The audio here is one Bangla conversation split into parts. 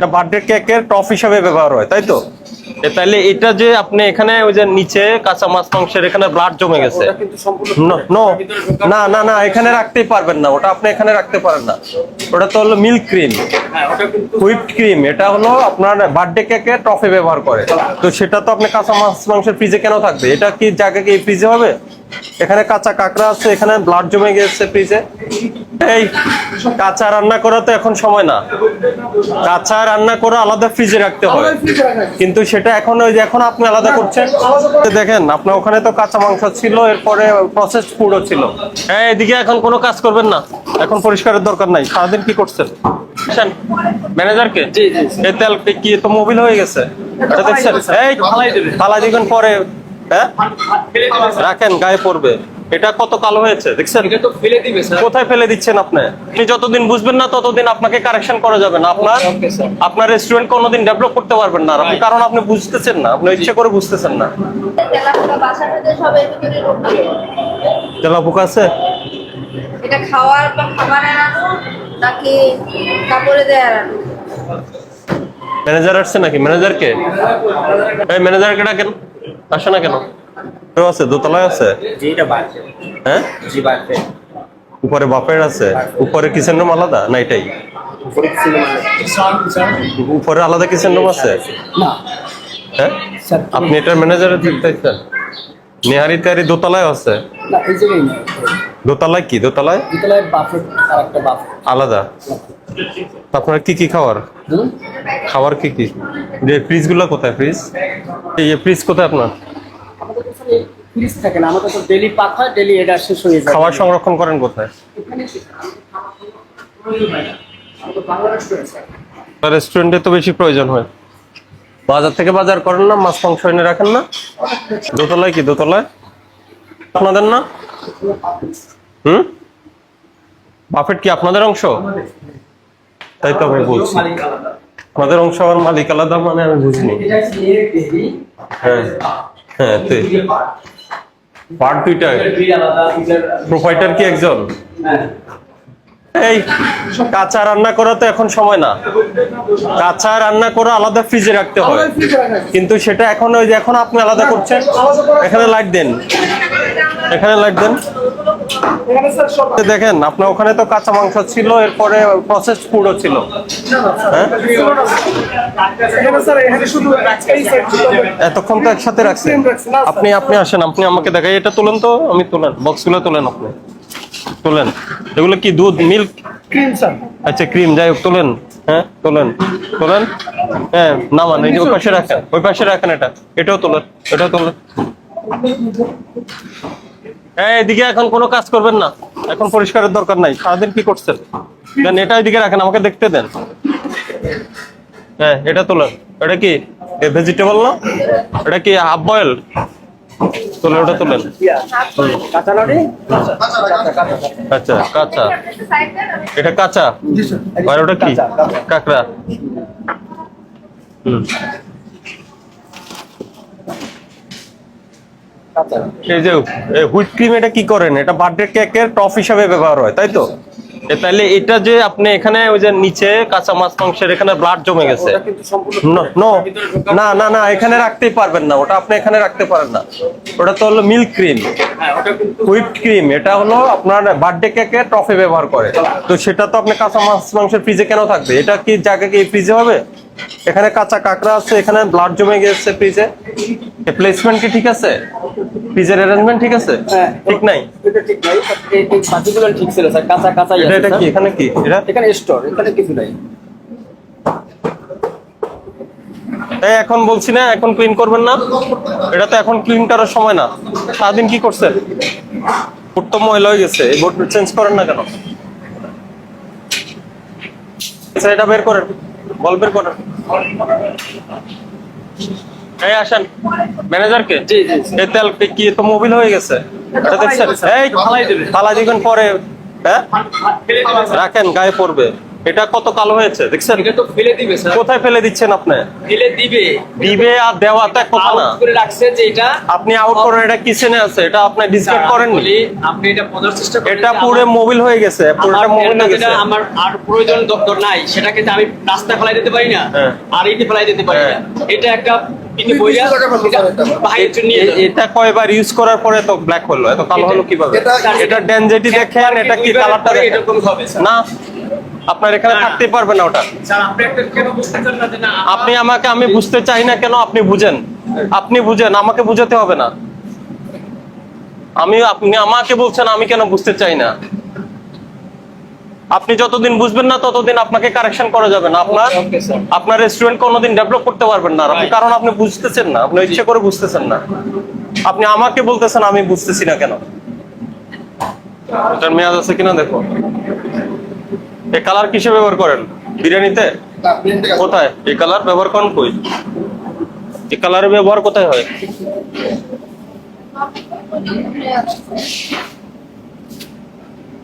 এটা বার্থডে কেকের টপ হিসাবে ব্যবহার হয় তাই তো? এ তাইলে এটা যে আপনি এখানে ওই যে নিচে কাঁচা মাছ মাংসের এখানে ব্লাড জমে গেছে। না না না এখানে রাখতেই পারবেন না ওটা আপনি এখানে রাখতে পারেন না। ওটা তো হলো মিল্ক ক্রিম হ্যাঁ হুইপড ক্রিম এটা হলো আপনার বার্থডে কেকে টফে ব্যবহার করে। তো সেটা তো আপনি কাঁচা মাছ মাংসের ফ্রিজে কেন থাকবে? এটা কি জায়গা কি ফ্রিজে হবে? এখানে কাঁচা কাঁকড়া আছে এখানে ব্লাড জমে গেছে ফ্রিজে এই কাঁচা রান্না করা তো এখন সময় না। কাঁচা রান্না করে আলাদা ফ্রিজে রাখতে হয়। কিন্তু সেটা এখন ওই যে এখন আপনি আলাদা করছেন। দেখেন আপনার ওখানে তো কাঁচা মাংস ছিল এরপরে প্রসেসড ফুডও ছিল। হ্যাঁ এদিকে এখন কোনো কাজ করবেন না। এখন পরিষ্কারের দরকার নাই। সারাদিন কি করছেন? ম্যানেজারকে এই তেল কি তো মোবিল হয়ে গেছে? এটা দেখছেন? এই ফালাই দিবেন পরে। হ্যাঁ? রাখেন গায়ে পড়বে। এটা কত কালো হয়েছে দেখছেন? এটা তো ফেলে দিবে স্যার। কোথায় ফেলে দিচ্ছেন আপনি? আপনি যতদিন বুঝবেন না ততদিন আপনাকে কারেকশন করা যাবে না। আপনার আপনার রেস্টুরেন্ট কোনোদিন ডেভেলপ করতে পারবেন না। আপনি কারণ আপনি বুঝতেছেন না আপনি ইচ্ছে করে বুঝতেছেন না। তেলা পোকা আছে? এটা খাওয়ার বা খাবারে আনো নাকি কাপড়ে দেয় ম্যানেজার আসছে নাকি? ম্যানেজারকে এই ম্যানেজারকে ডাকেন? আসে না কেন? আছে দোতলায় আছে? হ্যাঁ? উপরে বাপের আছে উপরে কিচেন রুম আলাদা না এটাই? উপরে আলাদা? কিচেন রুম আছে? হ্যাঁ? আপনি এটার ম্যানেজারের দেখতেছেন নেহারি তেহারি দোতলায় আছে? দোতলায় কি? দোতলায়? আলাদা। আপনার কি কি খাওয়ার? খাবার কি কি? যে ফ্রিজগুলো কোথায় ফ্রিজ এই ফ্রিজ কোথায় আপনার? ফ্রিজ থাকে না আমাদের তো ডেলি পাক হয় ডেলি এটা শেষ হয়ে যায়। খাবার সংরক্ষণ করেন কোথায়? আমাদের রেস্টুরেন্ট তো বেশি প্রয়োজন হয়। বাজার থেকে বাজার করেন না মাছ মাংস এনে রাখেন না? দোতলায় কি দোতলায়? আপনাদের না? হুম? বাফেট কি আপনাদের অংশ? তাই তো আমি বলছি। আপনাদের অংশ আমার মালিক আলাদা মানে আমি বুঝিনি। হ্যাঁ। হ্যাঁ পার্ট দুইটা। প্রোভাইডার কি একজন? এই কাঁচা রান্না করা তো এখন সময় না। কাঁচা রান্না করা আলাদা ফ্রিজে রাখতে হয়। কিন্তু সেটা এখন ওই যে এখন আপনি আলাদা করছেন এখানে লাইট দেন। এখানে লাইট দেন। দেখেন আপনার ওখানে তো কাঁচা মাংস ছিল এরপরে প্রসেস ফুডও ছিল। হ্যাঁ? এতক্ষণ তো একসাথে রাখছেন? আপনি আপনি আসেন আপনি আমাকে দেখাই। এটা তোলেন তো আমি তোলেন বক্সগুলো তোলেন আপনি। তোলেন। এগুলো কি দুধ মিল্ক ক্রিম স্যার। আচ্ছা ক্রিম যাই হোক তোলেন। হ্যাঁ তোলেন। তোলেন। হ্যাঁ নামান এই যে ওই পাশে রাখেন ওই পাশে রাখেন এটা। এটাও তোলেন এটাও তোলেন। এদিকে এখন কোনো কাজ করবেন না। এখন পরিষ্কারের দরকার নাই। সারাদিন কি করছেন? দেন, এটা এদিকে রাখেন, আমাকে দেখতে দেন। হ্যাঁ এটা তোলেন এটা কি? ভেজিটেবল না? এটা কি হাফ বয়েল তোলেন ওটা তোলেন। আচ্ছা কাঁচা। এটা কাঁচা? আর ওটা কি? কাঁকড়া। হুম। এই যে হুইপ ক্রিম এটা কি করেন? এটা বার্থডে কেকের টপ হিসাবে ব্যবহার হয় তাই তো? এ তাইলে এটা যে আপনি এখানে ওই যে নিচে কাঁচা মাছ মাংসের এখানে ব্লাড জমে গেছে। না না না এখানে রাখতেই পারবেন না ওটা আপনি এখানে রাখতে পারেন না। ওটা তো হলো মিল্ক ক্রিম। হ্যাঁ হুইপড ক্রিম এটা হলো আপনার বার্থডে কেকে টফে ব্যবহার করে। তো সেটা তো আপনি কাঁচা মাছ মাংসের ফ্রিজে কেন থাকবে? এটা কি জায়গা কি ফ্রিজে হবে? এখানে কাঁচা কাঁকড়া আছে এখানে ব্লাড জমে গেছে ফ্রিজে প্লেসমেন্ট কি ঠিক আছে? ফ্রিজের অ্যারেঞ্জমেন্ট ঠিক আছে? হ্যাঁ। ঠিক নাই? এটা ঠিক নাই এই এই বাকিগুলো ঠিক ছিল স্যার কাঁচা কাঁচাই আছে এটা কি এখানে কি? এটা? এখানে স্টোর এখানে কিছু নাই। এই এখন বলছি না এখন ক্লিন করবেন না। এটা তো এখন ক্লিন করার সময় না। সারাদিন কি করছেন? বোর্ড তো ময়লা হয়ে গেছে এই বোর্ড চেঞ্জ করেন না কেন? এটা বের করেন। বের করেন এই আসেন ম্যানেজারকে জি, জি। এই তেল কি তো মোবিল হয়ে গেছে এটা দেখছেন। এই ফালাই দিবেন ফালাই দিবেন পরে হ্যাঁ। রাখেন গায়ে পড়বে এটা কত কালো হয়েছে দেখছেন? এটা তো ফেলে দিবে স্যার। কোথায় ফেলে দিচ্ছেন আপনি? ফেলে দিবে। দিবে আর দেওয়া তো এক কথা না। আউট করে রাখছে যে এটা আপনি আউট করেন এটা কিচেনে আছে এটা আপনি ডিসকার্ড করেননি। বলি, আপনি এটা বোঝার চেষ্টা করেন এটা পুরো মোবিল হয়ে গেছে পুরোটা মোবিল হয়ে গেছে। আমার আর প্রয়োজন দরকার নাই সেটাকে আমি রাস্তায় ফেলাই দিতে পারি না হ্যাঁ। আর এইতে ফেলাই দিতে পারি না। হ্যাঁ। এটা একটা। এটা। কয়বার ইউজ করার পরে তো ব্ল্যাক হলো এত কালো হলো কীভাবে? এটা- এটা ডেনজেটি দেখেন এটা কি কালারটা দেখেন? না? আপনার এখানে না। থাকতে পারবে না ওটা। আপনি আমাকে আমি বুঝতে চাই না কেন আপনি বুঝেন। আপনি বুঝেন আমাকে বুঝাতে হবে না। আমি আপনি আমাকে বলছেন আমি কেন বুঝতে চাই না? আপনি যতদিন বুঝবেন না ততদিন আপনাকে কারেকশন করা যাবে না। আপনার আপনার রেস্টুরেন্ট কোনোদিন ডেভেলপ করতে পারবেন না। আপনি. কারণ আপনি বুঝতেছেন না আপনি ইচ্ছে করে বুঝতেছেন না। আপনি আমাকে বলতেছেন আমি বুঝতেছি না কেন। এটার মেয়াদ আছে কিনা দেখো। এই কালার কিসে ব্যবহার করেন? বিরিয়ানিতে? কোথায়? এই কালার ব্যবহার করেন কই? এই কালারের ব্যবহার কোথায় হয়?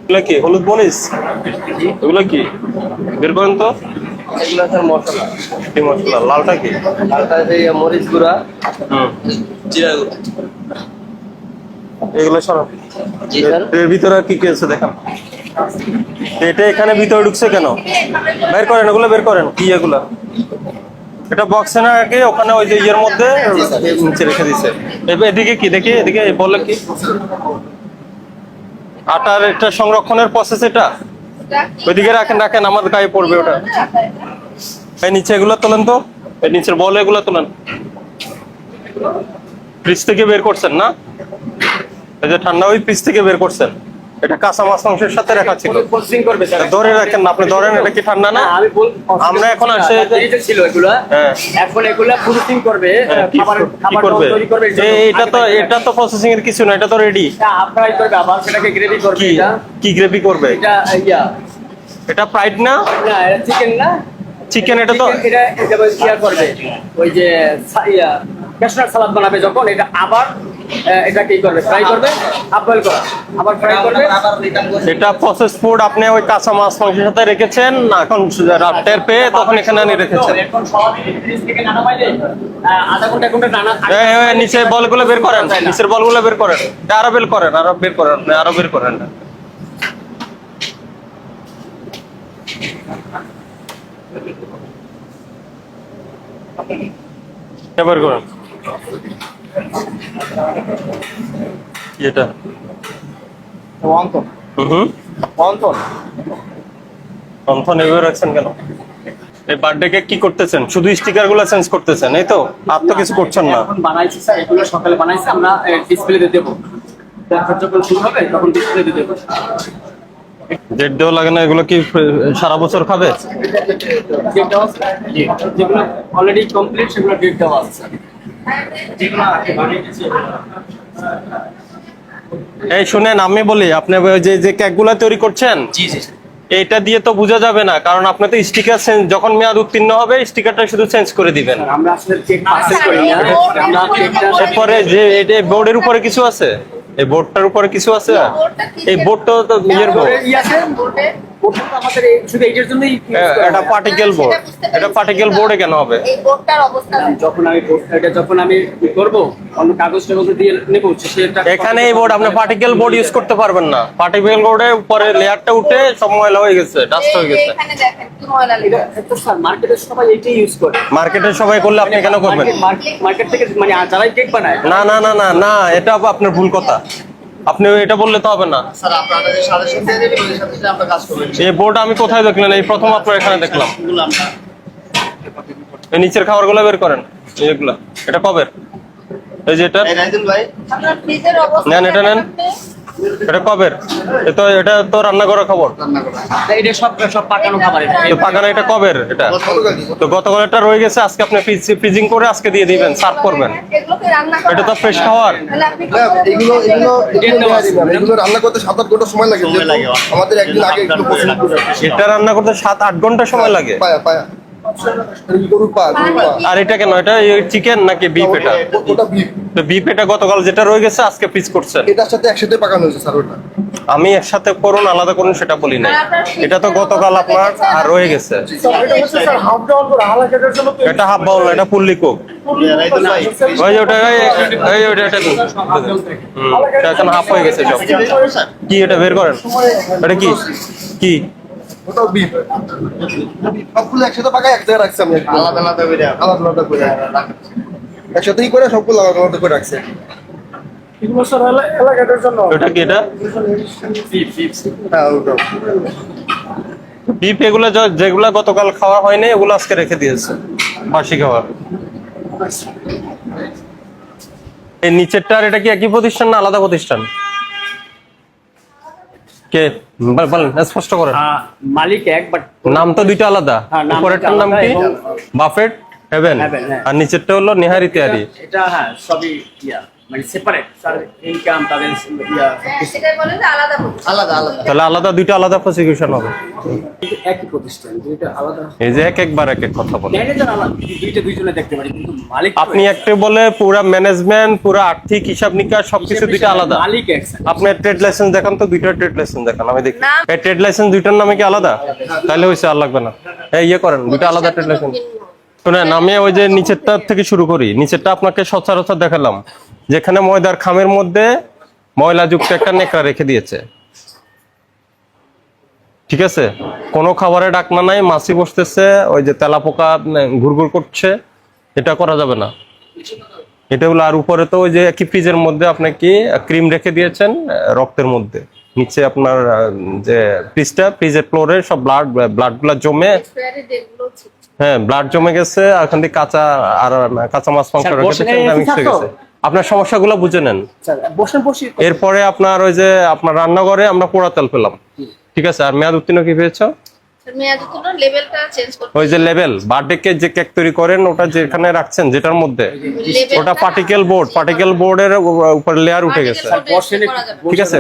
এগুলা কি? হলুদ মরিচ? এগুলা কি? বের করেন তো। এগুলো স্যার মশলা। কি মশলা? লালটা কি? মরিচ গুঁড়া জিরা গুঁড়া। এগুলো এর ভিতরে কি কি আছে দেখান? এটা এখানে ভিতরে ঢুকছে কেন? বের করেন, এগুলো বের করেন। কি এগুলা? এটা বক্সে না আগে ওখানে ওই যে ইয়ের মধ্যে নিচে রেখে দিছে। এদিকে কি? দেখি, এদিকে বলে কি? আটার এটা সংরক্ষণের প্রসেস এটা? ওইদিকে রাখেন রাখেন, আমার গায়ে পড়বে ওটা। এই নিচে এগুলো তোলেন তো। এই নিচের বল এগুলো তোলেন। ফ্রিজ থেকে বের করছেন না? এই যে ঠান্ডা ওই ফ্রিজ থেকে বের করছেন। এটা কাঁচা মাছ মাংসের সাথে রাখা ছিল। ধরে রাখেন না, আপনি ধরেন এটা কি ঠান্ডা না? আমি আমরা এখন আসে ছিল এগুলো হ্যাঁ। এখন এগুলা প্রসেসিং করবে হ্যাঁ, কি করবে? এটা তো এটা তো প্রসেসিং এর কিছু না এটা তো রেডি আপনারাই করবে আবার সেটাকে গ্রেভি করবে কি এটা কি গ্রেভি করবে? এটা ইয়া। এটা ফ্রাইড না? না এটা চিকেন না। চিকেন এটা তো এটা এটা করবে? ওই যে ক্যাশনার সালাদ বানাবে যখন এটা আবার আহ, এটা করবে? ফ্রাই করবে? আপল করা। আবার ফ্রাই করবে? এটা প্রসেস ফুড আপনি ওই কাঁচা মাছ মাংসের সাথে রেখেছেন এখন রাতের পেয়ে তখন এখানে আনি রেখেছেন? এখন ফ্রিজ থেকে নানা পাইলে আধা ঘণ্টা ঘণ্টা নানা এই, এই, এই, নিচে বলগুলো বের করেন নিচের বলগুলো বের করেন। আরও বের করেন আরও বের করেন আরও বের করেন এবার করেন। এটা? অন্তন হুম হুম অন্তন এভাবে রাখছেন কেন? এই বার্থডে কেক কি করতেছেন? শুধু স্টিকারগুলো চেঞ্জ করতেছেন এই তো? আর তো কিছু করছেন না। এখন বানাইছি স্যার এগুলো সকালে বানাইছি আমরা ডিসপ্লেতে দেবো। তারপর যখন শুরু হবে তখন ডিসপ্লেতে দেবো। ডেট দেওয়া লাগে না এগুলো কি সারা বছর খাবে? যেগুলো অলরেডি কমপ্লিট সেগুলো ডেট দেওয়া আছে। এই শুনেন আমি বলি আপনি ওই যে যে কেকগুলা তৈরি করছেন জি জি এইটা দিয়ে তো বোঝা যাবে না কারণ আপনি তো স্টিকার যখন মেয়াদ উত্তীর্ণ হবে স্টিকারটা শুধু চেঞ্জ করে দিবেন। আমরা আসলে করি না। যে এটা বোর্ডের উপরে কিছু আছে? এই বোর্ডটার উপরে কিছু আছে? এই বোর্ডটা তো নিজের বোর্ড আমাদের শুধু এইটার জন্যই এটা পার্টিকেল বোর্ড। এটা পার্টিকেল বোর্ডে কেন হবে? এই বোর্ডটার অবস্থা যখন আমি board- যখন আমি ই অন্য কাগজ টাগজ দিয়ে নেব সেটা এখানে এই বোর্ড আপনি পার্টিকেল বোর্ড ইউজ করতে পারবেন না। পার্টিকেল উপরে লেয়ারটা উঠে সব ময়লা হয়ে গেছে ডাস্ট হয়ে গেছে। এখানে দেখেন কি ময়লা লেগে এটা স্যার মার্কেটে সবাই এটাই ইউজ করে। মার্কেটে সবাই করলে আপনি কেন করবেন? মার্কেট থেকে মানে যারাই কেক বানায়। না না না না না এটা আপনার ভুল কথা। আপনি এটা বললে তো হবে না। এই বোর্ড আমি কোথায় দেখলেন এই প্রথম আপনার এখানে দেখলাম। এই নিচের খাবারগুলো বের করেন। এগুলা। এটা কবে এই যে এটা? এই রাইদুল ভাই। আপনার ফ্রিজের অবস্থা নেন, এটা নেন। এটা কবের? তো এটা তো রান্না করা খবর। রান্না এটা সব সব পাকানো খাবার তো পাকানা এটা কবের এটা? তো গতকাল এটা রয়ে গেছে আজকে আপনি ফ্রিজিং করে আজকে দিয়ে দিবেন সার্ভ করবেন। এগুলোকে রান্না করা এটা তো ফ্রেশ খাবার এগুলো এগুলো এগুলো রান্না করতে সাত আট ঘণ্টা সময় লাগে আমাদের একদিন আগে একটু এটা রান্না করতে সাত আট ঘণ্টা সময় লাগে। পায়া পায়া। আর এটা কেন এটা চিকেন নাকি বিফ এটা ওটা বিফ তো বিফ এটা গতকাল যেটা রয়ে গেছে আজকে পিস করছেন এটার সাথে একসাথে পাকানো হয়েছে স্যার ওটা আমি একসাথে করুন আলাদা করুন সেটা বলি নাই এটা তো গতকাল আপনার আর রয়ে গেছে এটা হাফ বাউল এটা ফুললি কোক ওই ওটা এই এই ওটা এটা হুম, এটা এখন হাফ হয়ে গেছে সব কি এটা বের করেন এটা কি কি ওটাও বিফ সবগুলো একসাথে পাকায় এক জায়গায় রাখছি আমি আলাদা আলাদা করে আলাদা আলাদা করে একসাথেই করে সবগুলো আলাদা আলাদা করে রাখছে। ওটা কি এটা? হ্যাঁ বিপ এগুলো যেগুলো গতকাল খাওয়া হয়নি এগুলো আজকে রেখে দিয়েছে বাসি খাবার এই নিচেরটার এটা কি একই প্রতিষ্ঠান না আলাদা প্রতিষ্ঠান? কে? বলেন স্পষ্ট করেন। মালিক এক বাট নাম তো দুইটা আলাদা। হ্যাঁ, উপরেরটার নাম কি? Buffet heaven. হ্যাঁ। আর নিচেরটা হলো নিহারি তিয়ারি এটা হ্যাঁ সবই ইয়া। মানে সেপারেট তার ইনকাম তাদের হ্যাঁ, আলাদা আলাদা আলাদা। তাহলে আলাদা দুইটা আলাদা প্রসিকিউশন হবে। একই প্রতিষ্ঠান দুইটা আলাদা। এই যে এক একবার এক এক কথা বলে ম্যানেজার আলাদা দুইটা দুইজনে দেখতে পারি কিন্তু মালিক আপনি এক। একটা বলে পুরা ম্যানেজমেন্ট পুরা আর্থিক হিসাব নিকাশ সবকিছু দুইটা আলাদা। মালিক এক আপনি ট্রেড লাইসেন্স দেখান তো দুইটা ট্রেড লাইসেন্স দেখান আমি দেখি। এই ট্রেড লাইসেন্স দুইটার নামে কি আলাদা? তাহলে হয়েছে আর লাগবে না। এই ইয়ে করেন দুইটা আলাদা ট্রেড লাইসেন্স শুনেন আমি ওই যে নিচেরটা থেকে শুরু করি নিচেরটা আপনাকে সচরাচর দেখালাম। যেখানে ময়দার খামের মধ্যে ময়লা যুক্ত একটা নেকড়া রেখে দিয়েছে ঠিক আছে কোনো খাবারে ডাকনা নাই মাছি বসতেছে ওই যে তেলা পোকা ঘুরঘুর করছে এটা করা যাবে না এটা হলো আর উপরে তো ওই যে একই ফ্রিজের মধ্যে আপনি কি ক্রিম রেখে দিয়েছেন রক্তের মধ্যে নিচে আপনার যে ফ্রিজটা ফ্রিজের ফ্লোরে সব ব্লাড ব্লাডগুলা জমে। হ্যাঁ ব্লাড জমে গেছে আর ওখান থেকে কাঁচা আর কাঁচা মাছ মাংস রেখে? গেছে আপনার সমস্যাগুলো বুঝে নেন। এরপরে আপনার ওই যে আপনার রান্নাঘরে আমরা পোড়া তেল পেলাম। ঠিক আছে আর মেয়াদ উত্তীর্ণ কি পেয়েছ? মেয়াদ তো লেভেলটা চেঞ্জ করতে ওই যে লেভেল বার্থডেকে যে কেক তৈরি করেন ওটা যেখানে রাখছেন যেটার মধ্যে। ওটা পার্টিকেল বোর্ড পার্টিকেল বোর্ডের উপর লেয়ার উঠে গেছে। ঠিক আছে।